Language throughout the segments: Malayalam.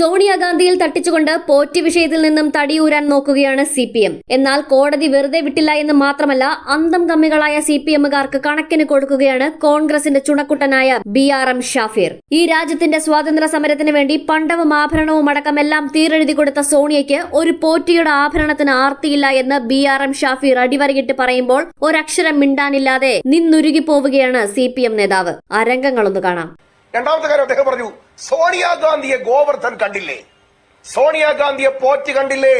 സോണിയാഗാന്ധിയിൽ തട്ടിച്ചുകൊണ്ട് പോറ്റി വിഷയത്തിൽ നിന്നും തടിയൂരാൻ നോക്കുകയാണ് സി പി എം. എന്നാൽ കോടതി വെറുതെ വിട്ടില്ല എന്ന് മാത്രമല്ല അന്തം കമ്മികളായ സി പി എമ്മുകാർക്ക് കണക്കിന് കൊടുക്കുകയാണ് കോൺഗ്രസിന്റെ ചുണക്കുട്ടനായ ബി ആർ എം ഷാഫിർ. ഈ രാജ്യത്തിന്റെ സ്വാതന്ത്ര്യ സമരത്തിന് വേണ്ടി പണ്ടവും ആഭരണവും അടക്കം എല്ലാം തീരെഴുതി കൊടുത്ത സോണിയയ്ക്ക് ഒരു പോറ്റിയുടെ ആഭരണത്തിന് ആർത്തിയില്ല എന്ന് ബി ആർ എം ഷാഫിർ അടിവരയിട്ട് പറയുമ്പോൾ ഒരക്ഷരം മിണ്ടാനില്ലാതെ നിന്നുരുകി പോവുകയാണ് സി പി എം നേതാവ്. ആ രംഗങ്ങളൊന്ന് കാണാം. രണ്ടാമത്തെ കാര്യം അദ്ദേഹം പറഞ്ഞു സോണിയാഗാന്ധിയെ ഗോവർദ്ധൻ കണ്ടില്ലേ? സോണിയാഗാന്ധിയെ പോറ്റ് കണ്ടില്ലേ?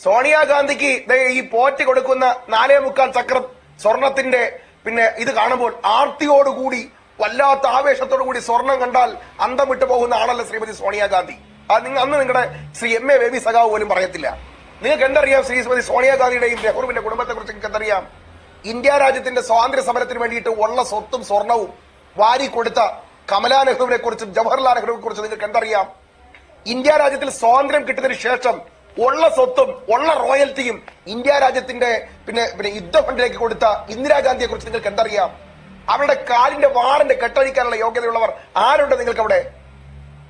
സോണിയാഗാന്ധിക്ക് ഈ പോറ്റ് കൊടുക്കുന്ന നാലേ മുക്കാൽ ചക്രം സ്വർണത്തിന്റെ പിന്നെ ഇത് കാണുമ്പോൾ ആർത്തിയോടുകൂടി വല്ലാത്ത ആവേശത്തോടു കൂടി സ്വർണം കണ്ടാൽ അന്തം വിട്ടു പോകുന്ന ആളല്ല ശ്രീമതി സോണിയാഗാന്ധി? അത് നിങ്ങൾ അന്ന് നിങ്ങളുടെ ശ്രീ എം എ ബേബി സഖാവ് പോലും പറയത്തില്ല. നിങ്ങൾക്ക് എന്തറിയാം ശ്രീമതി സോണിയാഗാന്ധിയുടെയും നെഹ്റുവിന്റെ കുടുംബത്തെ കുറിച്ച് നിങ്ങൾക്ക് എന്തറിയാം ഇന്ത്യ രാജ്യത്തിന്റെ സ്വാതന്ത്ര്യ സമരത്തിന് വേണ്ടിയിട്ട് ഉള്ള സ്വത്തും സ്വർണവും വാരി കൊടുത്ത കമലാ നെഹ്റുവിനെ കുറിച്ചും ജവഹർലാൽ നെഹ്റുവിനെ കുറിച്ചും നിങ്ങൾക്ക് എന്തറിയാം? ഇന്ത്യ രാജ്യത്തിൽ സ്വാതന്ത്ര്യം കിട്ടിയതിനു ശേഷം ഉള്ള സ്വത്തും ഉള്ള റോയൽറ്റിയും ഇന്ത്യ രാജ്യത്തിന്റെ പിന്നെ പിന്നെ യുദ്ധ ഫണ്ടിലേക്ക് കൊടുത്ത ഇന്ദിരാഗാന്ധിയെ കുറിച്ച് നിങ്ങൾക്ക് എന്തറിയാം? അവരുടെ കാലിന്റെ വാറിന്റെ കെട്ടഴിക്കാനുള്ള യോഗ്യതയുള്ളവർ ആരുണ്ട് നിങ്ങൾക്ക് അവിടെ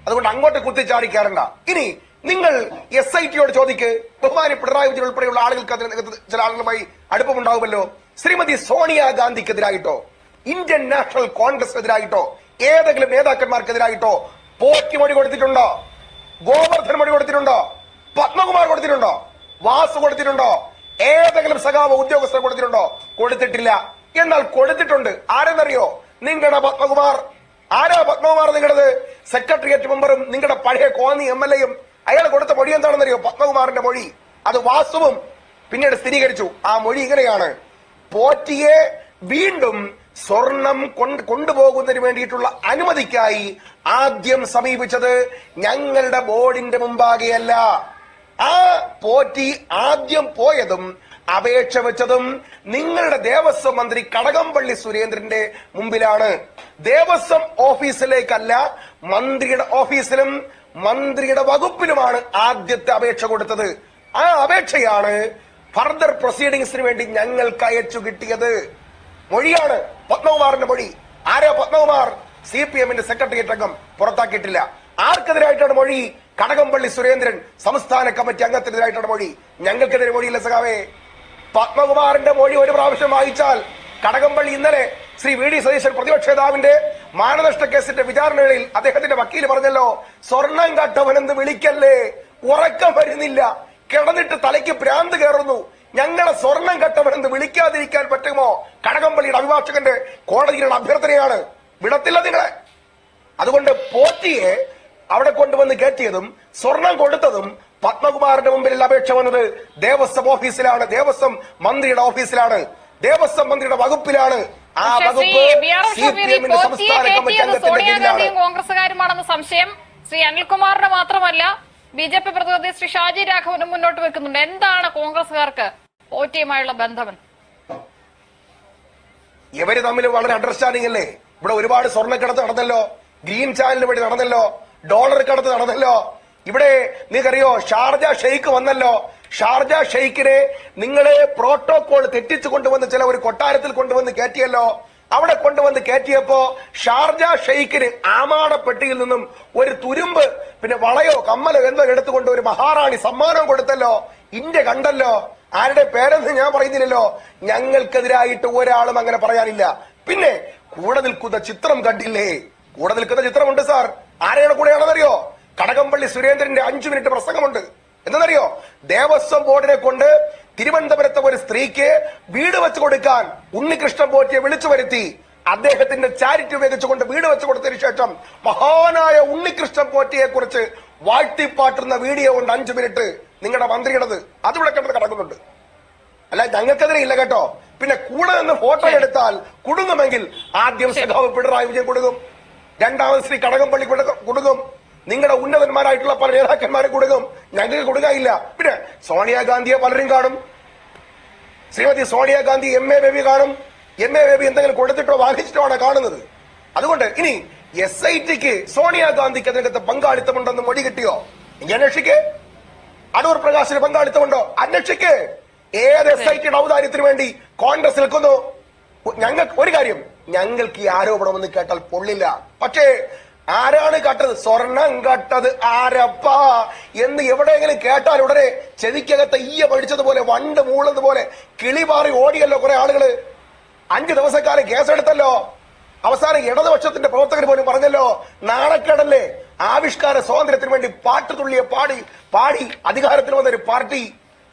അതുകൊണ്ട് അങ്ങോട്ട് കുത്തിച്ചാടിക്കാറുണ്ട ഇനി നിങ്ങൾ എസ് ഐ ടിയോട് ചോദിക്ക്. ബഹുമാനി പിണറായി വിജയൻ ഉൾപ്പെടെയുള്ള ആളുകൾക്ക് അതിന് ചില ആളുകളുമായി അടുപ്പമുണ്ടാവുമല്ലോ. ശ്രീമതി സോണിയാഗാന്ധിക്കെതിരായിട്ടോ ഇന്ത്യൻ നാഷണൽ കോൺഗ്രസിനെതിരായിട്ടോ? ഏതെങ്കിലും നേതാക്കന്മാർക്കെതിരായിട്ടോ പോക്കി മൊഴി കൊടുത്തിട്ടുണ്ടോ? ഗോവർദ്ധൻ മൊഴി കൊടുത്തിട്ടുണ്ടോ? പത്മകുമാർ കൊടുത്തിട്ടുണ്ടോ? വാസു കൊടുത്തിട്ടുണ്ടോ? ഏതെങ്കിലും സഖാവ് ഉദ്യോഗസ്ഥർ കൊടുത്തിട്ടുണ്ടോ? കൊടുത്തിട്ടില്ല. എന്നാൽ കൊടുത്തിട്ടുണ്ട്. ആരെന്നറിയോ? നിങ്ങളുടെ പത്മകുമാർ. ആരാ പത്മകുമാർ നിങ്ങളുടെ സെക്രട്ടേറിയറ്റ് മെമ്പറും നിങ്ങളുടെ പഴയ കോന്നി എം എൽ എയും. അയാൾ കൊടുത്ത മൊഴി എന്താണെന്നറിയോ? പത്മകുമാറിന്റെ മൊഴി. അത് വാസുവും പിന്നീട് സ്ഥിരീകരിച്ചു. ആ മൊഴി ഇങ്ങനെയാണ്. പോറ്റിയെ വീണ്ടും സ്വർണം കൊണ്ട് കൊണ്ടുപോകുന്നതിന് വേണ്ടിയിട്ടുള്ള അനുമതിക്കായി ആദ്യം സമീപിച്ചത് ഞങ്ങളുടെ ബോർഡിന്റെ മുമ്പാകെയല്ല. ആ പോറ്റി ആദ്യം പോയതും അപേക്ഷ വെച്ചതും നിങ്ങളുടെ ദേവസ്വം മന്ത്രി കടകംപള്ളി സുരേന്ദ്രന്റെ മുമ്പിലാണ്. ദേവസ്വം ഓഫീസിലേക്കല്ല മന്ത്രിയുടെ ഓഫീസിലും മന്ത്രിയുടെ വകുപ്പിലുമാണ് ആദ്യത്തെ അപേക്ഷ കൊടുത്തത്. ആ അപേക്ഷയാണ് ഫർദർ പ്രൊസീഡിങ്സിന് വേണ്ടി ഞങ്ങൾക്ക് അയച്ചു കിട്ടിയത്. മൊഴിയാണ് പത്മകുമാറിന്റെ മൊഴി. ആരാ പത്മകുമാർ? സി പി എമ്മിന്റെ സെക്രട്ടേറിയറ്റ് അംഗം പുറത്താക്കിയിട്ടില്ല. ആർക്കെതിരായിട്ടാണ് മൊഴി? കടകംപള്ളി സുരേന്ദ്രൻ സംസ്ഥാന കമ്മിറ്റി അംഗത്തിനെതിരായിട്ടാണ് മൊഴി. ഞങ്ങൾക്കെതിരെ മൊഴിയില്ല സഖാവേ. പത്മകുമാറിന്റെ മൊഴി ഒരു പ്രാവശ്യം വായിച്ചാൽ കടകംപള്ളി ഇന്നലെ ശ്രീ വി ഡി സതീശൻ പ്രതിപക്ഷ നേതാവിന്റെ മാനനഷ്ട കേസിന്റെ വിചാരണകളിൽ അദ്ദേഹത്തിന്റെ വക്കീൽ പറഞ്ഞല്ലോ സ്വർണം കട്ടവനെന്ന് വിളിക്കല്ലേ? ഉറക്കം വരുന്നില്ല. കിടന്നിട്ട് തലയ്ക്ക് ഭ്രാന്ത് കയറുന്നു. ഞങ്ങളെ സ്വർണം കട്ടവനെന്ന് വിളിക്കാതിരിക്കാൻ പറ്റുമോ? കടകംപള്ളിയുടെ അഭിഭാഷകന്റെ കോടതിയുടെ അഭ്യർത്ഥനയാണ്. വിടത്തില്ല നിങ്ങളെ. അതുകൊണ്ട് പോറ്റിയെ അവിടെ കൊണ്ടുവന്ന് കയറ്റിയതും സ്വർണം കൊടുത്തതും പത്മകുമാറിന്റെ മുമ്പിൽ അപേക്ഷ വന്നത്. ദേവസ്വം ഓഫീസിലാണ്. ദേവസ്വം മന്ത്രിയുടെ ഓഫീസിലാണ്. ദേവസ്വം മന്ത്രിയുടെ വകുപ്പിലാണ്. ആ വകുപ്പ് Shri B R C Shafeer P എമ്മിന്റെ സംസ്ഥാന കമ്മിറ്റി അംഗത്തിന്റെ കീഴിലാണ്. സംശയം. ശ്രീ അനിൽകുമാറിന്റെ മാത്രമല്ല ബി ജെ പി പ്രതിനിധി ശ്രീ ഷാജി രാഘവനും മുന്നോട്ട് വെക്കുന്നുണ്ട്. എന്താണ് കോൺഗ്രസുകാർക്ക് പോറ്റിയുമായുള്ള ബന്ധമെന്ന് ഇവർ തമ്മിൽ വളരെ അണ്ടർസ്റ്റാൻഡിംഗ് അല്ലേ? ഇവിടെ ഒരുപാട് സ്വർണക്കടത്ത് നടന്നല്ലോ. ഗ്രീൻ ചാനലിന് വേണ്ടി നടന്നല്ലോ. ഡോളർ കടത്ത് നടന്നല്ലോ. ഇവിടെ നിങ്ങൾക്കറിയോ ഷാർജ ഷെയ്ഖ് വന്നല്ലോ. ഷാർജ ഷെയ്ഖിനെ നിങ്ങളെ പ്രോട്ടോകോൾ തെറ്റിച്ചു കൊണ്ടുവന്ന് ചില ഒരു കൊട്ടാരത്തിൽ കൊണ്ടുവന്ന് കയറ്റിയല്ലോ. അവിടെ കൊണ്ടുവന്ന് കയറ്റിയപ്പോ ഷാർജ ഷെയ്ഖിന് ആമാടപ്പെട്ടിയിൽ നിന്നും ഒരു തുരുമ്പ് പിന്നെ വളയോ കമ്മലോ എന്തോ എടുത്തുകൊണ്ട് ഒരു മഹാറാണി സമ്മാനം കൊടുത്തല്ലോ. ഇന്ത്യ കണ്ടല്ലോ. ആരുടെ പേരെന്ന് ഞാൻ പറയുന്നില്ലല്ലോ. ഞങ്ങൾക്കെതിരായിട്ട് ഒരാളും അങ്ങനെ പറയാനില്ല. പിന്നെ കൂടെ നിൽക്കുന്ന ചിത്രം കണ്ടില്ലേ? കൂടെ നിൽക്കുന്ന ചിത്രമുണ്ട് സാർ. ആരെയാണ് കൂടെയാണെന്നറിയോ? കടകംപള്ളി സുരേന്ദ്രന്റെ അഞ്ചു മിനിറ്റ് പ്രസംഗമുണ്ട്. എന്തെന്നറിയോ? ദേവസ്വം ബോർഡിനെ കൊണ്ട് തിരുവനന്തപുരത്തെ ഒരു സ്ത്രീക്ക് വീട് വെച്ച് കൊടുക്കാൻ ഉണ്ണികൃഷ്ണൻ പോറ്റിയെ വിളിച്ചു വരുത്തി. അദ്ദേഹത്തിന്റെ ചാരിറ്റി ഉപയോഗിച്ചുകൊണ്ട് വീട് വെച്ച് കൊടുത്തതിനു ശേഷം മഹാനായ ഉണ്ണികൃഷ്ണൻ പോറ്റിയെ കുറിച്ച് വാഴ്ത്തിപ്പാട്ടുന്ന വീഡിയോ ഉണ്ട് അഞ്ചു മിനിറ്റ് നിങ്ങളുടെ മന്ത്രിയുടേത്. അതിവിടെ കണ്ടത് കിടക്കുന്നുണ്ട്. അല്ല ഞങ്ങൾക്കെതിരെ ഇല്ല കേട്ടോ. പിന്നെ കൂടെ നിന്ന് ഫോട്ടോ എടുത്താൽ കുടുങ്ങുമെങ്കിൽ ആദ്യം സഖാവ് പിണറായി വിജയൻ കൊടുക്കും. രണ്ടാമത് ശ്രീ കടകംപള്ളി കൊടുക്കും- നിങ്ങളുടെ ഉന്നതന്മാരായിട്ടുള്ള പല നേതാക്കന്മാരെ കൊടുക്കും. ഞങ്ങൾക്ക് കൊടുക്കാനില്ല. പിന്നെ സോണിയാഗാന്ധിയെ പലരും കാണും. ശ്രീമതി സോണിയാഗാന്ധി എം എ ബേബി കാണും. എം എ ബേബി എന്തെങ്കിലും കൊടുത്തിട്ടോ വാങ്ങിച്ചിട്ടോ ആണ് കാണുന്നത്. അതുകൊണ്ട് ഇനി എസ് ഐ ടിക്ക് സോണിയാഗാന്ധിക്ക് അതിനകത്ത് പങ്കാളിത്തമുണ്ടെന്ന് മൊഴി കിട്ടിയോ? ഇനി അന്വേഷിക്കേ. അടൂർ പ്രകാശിന് പങ്കാളിത്തമുണ്ടോ? അന്വേഷിക്ക്. ഏത് എസ് ഐ ടിയുടെ ഔദാര്യത്തിന് വേണ്ടി കോൺഗ്രസ് നിൽക്കുന്നു? ഞങ്ങൾക്ക് ഒരു കാര്യം ഞങ്ങൾക്ക് ഈ ആരോപണമെന്ന് കേട്ടാൽ പൊള്ളില്ല. പക്ഷേ ആരാണ് കട്ടത്? സ്വർണം കട്ടത് ആരപ്പ? എന്ന് എവിടെയെങ്കിലും കേട്ടാൽ ഉടനെ ചെവിക്കകത്ത് ഈയ പഠിച്ചതുപോലെ വണ്ട് മൂളതുപോലെ കിളി മാറി ഓടിയല്ലോ കുറെ ആളുകൾ. അഞ്ചു ദിവസക്കാലം കേസെടുത്തല്ലോ. അവസാനം ഇടതുപക്ഷത്തിന്റെ പ്രവർത്തകർ പോലും പറഞ്ഞല്ലോ നാണക്കേടല്ലേ? ആവിഷ്കാര സ്വാതന്ത്ര്യത്തിന് വേണ്ടി പാട്ട് തുള്ളിയ പാടി പാടി അധികാരത്തിൽ വന്ന ഒരു പാർട്ടി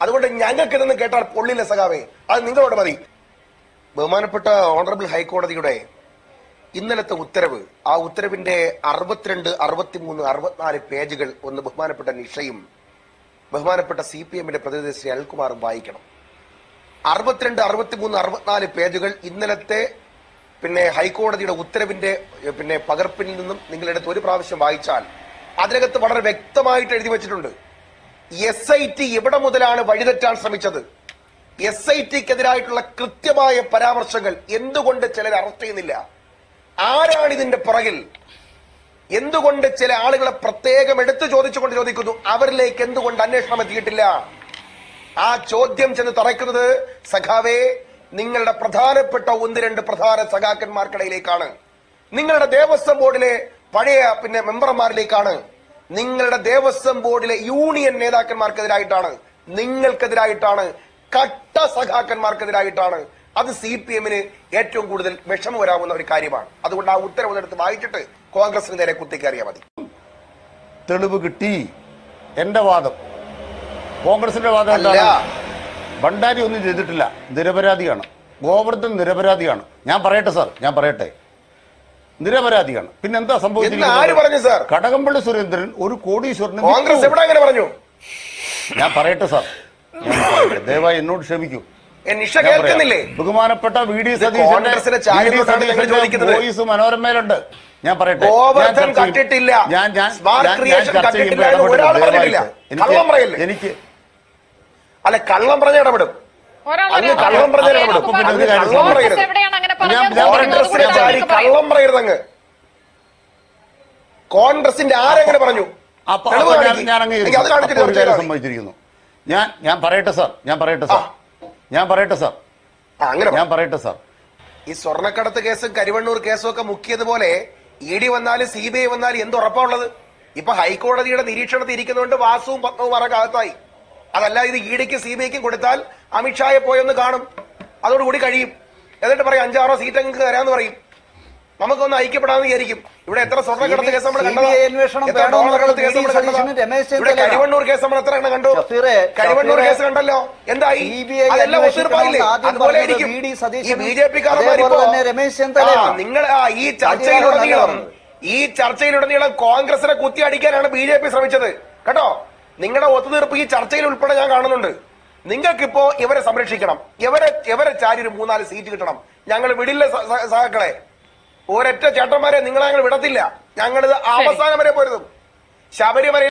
അതുകൊണ്ട് ഞങ്ങൾക്ക് ഇതൊന്നും കേട്ടാൽ പൊള്ളില്ല സഖാവേ. അത് നിങ്ങളോട് മതി ബഹുമാനപ്പെട്ട ഓണറബിൾ ഹൈക്കോടതിയുടെ ഇന്നലത്തെ ഉത്തരവ് ആ ഉത്തരവിന്റെ അറുപത്തിരണ്ട് അറുപത്തിമൂന്ന് അറുപത്തിനാല് പേജുകൾ ഒന്ന് ബഹുമാനപ്പെട്ട നിഷയും ബഹുമാനപ്പെട്ട സി പി എമ്മിന്റെ പ്രതിനിധി ശ്രീ അനിൽകുമാറും വായിക്കണം. അറുപത്തിരണ്ട് അറുപത്തിമൂന്ന് അറുപത്തിനാല് പേജുകൾ ഇന്നലത്തെ പിന്നെ ഹൈക്കോടതിയുടെ ഉത്തരവിന്റെ പിന്നെ പകർപ്പിൽ നിന്നും നിങ്ങളെടുത്ത് ഒരു പ്രാവശ്യം വായിച്ചാൽ അതിനകത്ത് വളരെ വ്യക്തമായിട്ട് എഴുതി വെച്ചിട്ടുണ്ട്. എസ് ഐ ടി എവിടെ മുതലാണ് വഴിതെറ്റാൻ ശ്രമിച്ചത്. എസ് ഐ ടിക്കെതിരായിട്ടുള്ള കൃത്യമായ പരാമർശങ്ങൾ എന്തുകൊണ്ട് ചിലർ അറസ്റ്റ് ചെയ്യുന്നില്ല? ആരാണ് ഇതിന്റെ പുറകിൽ? എന്തുകൊണ്ട് ചില ആളുകളെ പ്രത്യേകം എടുത്തു ചോദിച്ചുകൊണ്ട് ചോദിക്കുന്നു? അവരിലേക്ക് എന്തുകൊണ്ട് അന്വേഷണം എത്തിയിട്ടില്ല? ആ ചോദ്യം ചെന്ന് തറയ്ക്കുന്നത് സഖാവേ നിങ്ങളുടെ പ്രധാനപ്പെട്ട ഒന്ന് രണ്ട് പ്രധാന സഖാക്കന്മാർക്കിടയിലേക്കാണ്. നിങ്ങളുടെ ദേവസ്വം ബോർഡിലെ പഴയ പിന്നെ മെമ്പർമാരിലേക്കാണ്. നിങ്ങളുടെ ദേവസ്വം ബോർഡിലെ യൂണിയൻ നേതാക്കന്മാർക്കെതിരായിട്ടാണ്. നിങ്ങൾക്കെതിരായിട്ടാണ്. കട്ട സഖാക്കന്മാർക്കെതിരായിട്ടാണ്. അത് സി പി എമ്മിന് ഏറ്റവും കൂടുതൽ വിഷമം വരാവുന്ന ഒരു കാര്യമാണ്. അതുകൊണ്ട് ആ ഉത്തരവെടുത്ത് വായിച്ചിട്ട് കോൺഗ്രസിന് നേരെ കുത്തിക്കയറിയാൽ മതി. തെളിവ് കിട്ടി. എന്റെ വാദം. കോൺഗ്രസിന്റെ വാദം അല്ല. ഭണ്ഡാരി ഒന്നും ചെയ്തിട്ടില്ല. നിരപരാധിയാണ്. ഗോവർദ്ധൻ നിരപരാധിയാണ്. ഞാൻ പറയട്ടെ സാർ. ഞാൻ പറയട്ടെ. നിരപരാധിയാണ്. പിന്നെ എന്താ സംഭവിച്ചത്? കടകംപള്ളി സുരേന്ദ്രൻ ഒരു കോടീശ്വരൻ കോൺഗ്രസ് എവിടെ അങ്ങനെ പറഞ്ഞു? ഞാൻ പറയട്ടെ സാർ. ദയവായി എന്നോട് ക്ഷമിക്കൂ. ബഹുമാനപ്പെട്ട വി ഡി. വോയിസ് മനോരമയിലുണ്ട്. ഞാൻ പറയട്ടെ. ഞാൻ. ഞാൻ ചർച്ച ചെയ്യുമ്പോൾ? എനിക്ക് അല്ല കള്ളം പറഞ്ഞ ഇടപെടും. അങ്ങ് കള്ളം പറഞ്ഞ അങ്ങ് ഇടപെടും. അങ്ങ് അങ്ങ് കോൺഗ്രസ് കള്ളം പറയരുത്. അങ്ങ്. കോൺഗ്രസിന്റെ ആരെങ്ങനെ പറഞ്ഞു? സംഭവിച്ചിരിക്കുന്നു. ഞാൻ. ഞാൻ പറയട്ടെ സാർ. ഞാൻ പറയട്ടെ സാർ. ഞാൻ പറയട്ടെ സാർ. അങ്ങനെ ഞാൻ പറ. പറയട്ടെ സാർ. ഈ സ്വർണക്കടത്ത് കേസും കരിവണ്ണൂർ കേസും ഒക്കെ മുക്കിയതുപോലെ ഇ ഡി വന്നാലും സി ബി ഐ വന്നാലും എന്ത് ഉറപ്പാണുള്ളത് ഇപ്പൊ ഹൈക്കോടതിയുടെ നിരീക്ഷണത്തിൽ ഇരിക്കുന്നതുകൊണ്ട് വാസുവും പത്മവും അറകത്തായി അതല്ല ഇത് ഇ ഡിക്ക് സി ബി ഐക്കും കൊടുത്താൽ അമിത്ഷായെ പോയൊന്ന് കാണും. അതോടുകൂടി കഴിയും. എന്നിട്ട് പറയും അഞ്ചാറോ സീറ്റ് അങ്ങ് തരാന്ന് പറയും. നമുക്കൊന്ന് ഐക്യപ്പെടാന്ന് വിചാരിക്കും. ഇവിടെ എത്ര സ്വർണക്കടത്ത് കേസ് നമ്മൾ കണ്ടതാ? ഇവിടെ. കരിവണ്ണൂർ കേസ് നമ്മൾ എത്ര എണ്ണം കണ്ടു? കഴിവണ്ണൂർ കരിവണ്ണൂർ കേസ് കണ്ടല്ലോ. എന്തായി? അതെല്ലാം അതുപോലെ. ഈ ബി ജെ പി നിങ്ങൾ ഈ ചർച്ചയിലുടനീളം ഈ ചർച്ചയിലുടനീളം കോൺഗ്രസിനെ കുത്തി അടിക്കാനാണ് ബി ജെ പി ശ്രമിച്ചത്. കേട്ടോ? നിങ്ങളുടെ ഒത്തുതീർപ്പ് ഈ ചർച്ചയിൽ ഉൾപ്പെടെ ഞാൻ കാണുന്നുണ്ട്. നിങ്ങൾക്കിപ്പോ ഇവരെ സംരക്ഷിക്കണം. ഇവരെ ഇവരെ ചാരി ഒരു മൂന്നാൽ സീറ്റ് കിട്ടണം. ഞങ്ങൾ വിടില്ല സഹാക്കളെ. ഒരൊറ്റ ചേട്ടന്മാരെ നിങ്ങളെ ഞങ്ങൾ വിടത്തില്ല. ഞങ്ങളിത് അവസാനം വരെ പോരുതും. ശബരിമല